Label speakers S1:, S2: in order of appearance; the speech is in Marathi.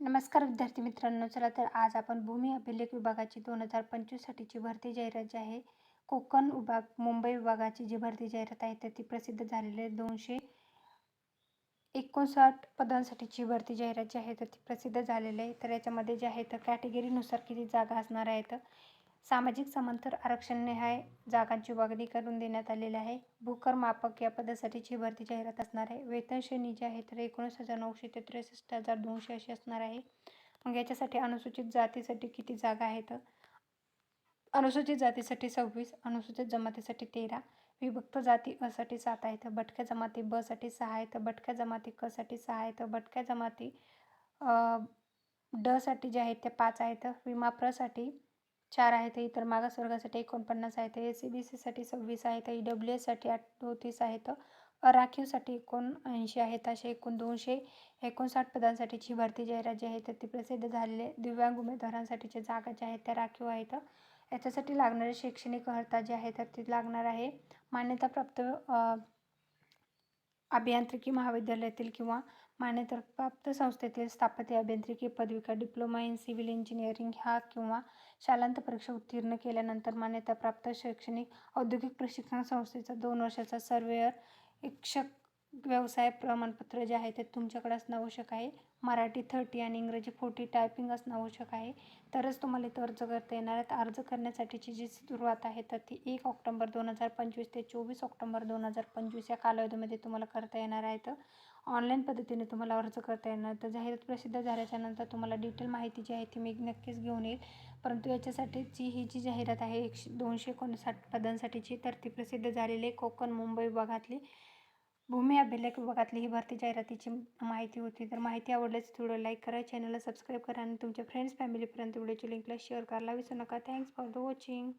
S1: नमस्कार विद्यार्थी मित्रांनो चला तर आज आपण भूमी अभिलेख विभागाची दोन हजार पंचवीससाठीची भरती जाहिरात जी आहे कोकण विभाग मुंबई विभागाची जी भरती जाहिरात आहे तर ती प्रसिद्ध झालेली आहे. दोनशे एकोणसाठ पदांसाठीची भरती जाहिरात जी आहे तर ती प्रसिद्ध झालेली आहे. तर याच्यामध्ये जे आहे तर कॅटेगरीनुसार किती जागा असणार आहेत सामाजिक समांतर आरक्षणनिहाय जागांची वागणी करून देण्यात आलेली आहे. भूकर मापक या पदासाठीची भरती जाहिरात असणार आहे. वेतन श्रेणी जी आहे तर एकोणीस हजार नऊशे ते त्रेसष्ट हजार दोनशे अशी असणार आहे. मग याच्यासाठी अनुसूचित जातीसाठी किती जागा आहेत? अनुसूचित जातीसाठी सव्वीस अनुसूचित जमातीसाठी तेरा विभक्त जाती असाठी सात आहेत भटक्या जमाती बसाठी सहा आहेत भटक्या जमाती क साठी सहा आहेत भटक्या जमाती डसाठी जे आहेत ते पाच आहेत विमा प्रसाठी चार आहेत इतर मागासवर्गासाठी एकोणपन्नास आहेत एस सी बी सीसाठी सव्वीस आहेत ई डब्ल्यू एससाठी अठ्ठोतीस आहेत राखीवसाठी एकोणऐंशी आहेत असे एकूण दोनशे एकोणसाठ पदांसाठीची भरती जाहिरात जी आहे तर ती प्रसिद्ध झालेले दिव्यांग उमेदवारांसाठीच्या जागा ज्या आहेत त्या राखीव आहेत. याच्यासाठी लागणारे शैक्षणिक अर्हता जी आहे तर ती लागणार आहे. मान्यताप्राप्त अभियांत्रिकी महाविद्यालयातील किंवा मान्यताप्राप्त संस्थेतील स्थापत्य अभियांत्रिकी पदविका डिप्लोमा इन सिव्हिल इंजिनिअरिंग ह्या किंवा शालांत परीक्षा उत्तीर्ण केल्यानंतर मान्यताप्राप्त शैक्षणिक औद्योगिक प्रशिक्षण संस्थेचा दोन वर्षाचा सर्वेअर शिक्षक व्यवसाय प्रमाणपत्र जे आहे ते तुमच्याकडे असणं आवश्यक आहे. मराठी थर्टी आणि इंग्रजी फोर्टी टायपिंग असणं आवश्यक आहे. तरच तुम्हाला इथं अर्ज करता येणार आहेत. अर्ज करण्यासाठीची जी सुरुवात आहे तर ती एक ऑक्टोंबर दोन हजार पंचवीस ते चोवीस ऑक्टोंबर दोन हजार पंचवीस या कालावधीमध्ये तुम्हाला करता येणार आहे तर ऑनलाईन पद्धतीने तुम्हाला अर्ज करता येणार तर जाहिरात प्रसिद्ध झाल्याच्यानंतर तुम्हाला डिटेल माहिती जी आहे ती मी नक्कीच घेऊन येईल. परंतु याच्यासाठीची ही जी जाहिरात आहे एकशे दोनशे एकोणसाठ पदांसाठीची तर ती प्रसिद्ध झालेली कोकण मुंबई विभागातली. भूमी अभिलेख विभागातली ही भरती जाहिरातीची माहिती होती. तर माहिती आवडल्यास व्हिडिओ लाईक करा चॅनलला सबस्क्राईब करा आणि तुमच्या फ्रेंड्स फॅमिलीपर्यंत व्हिडिओची लिंकला शेअर करायला विसरू नका. Thanks for the watching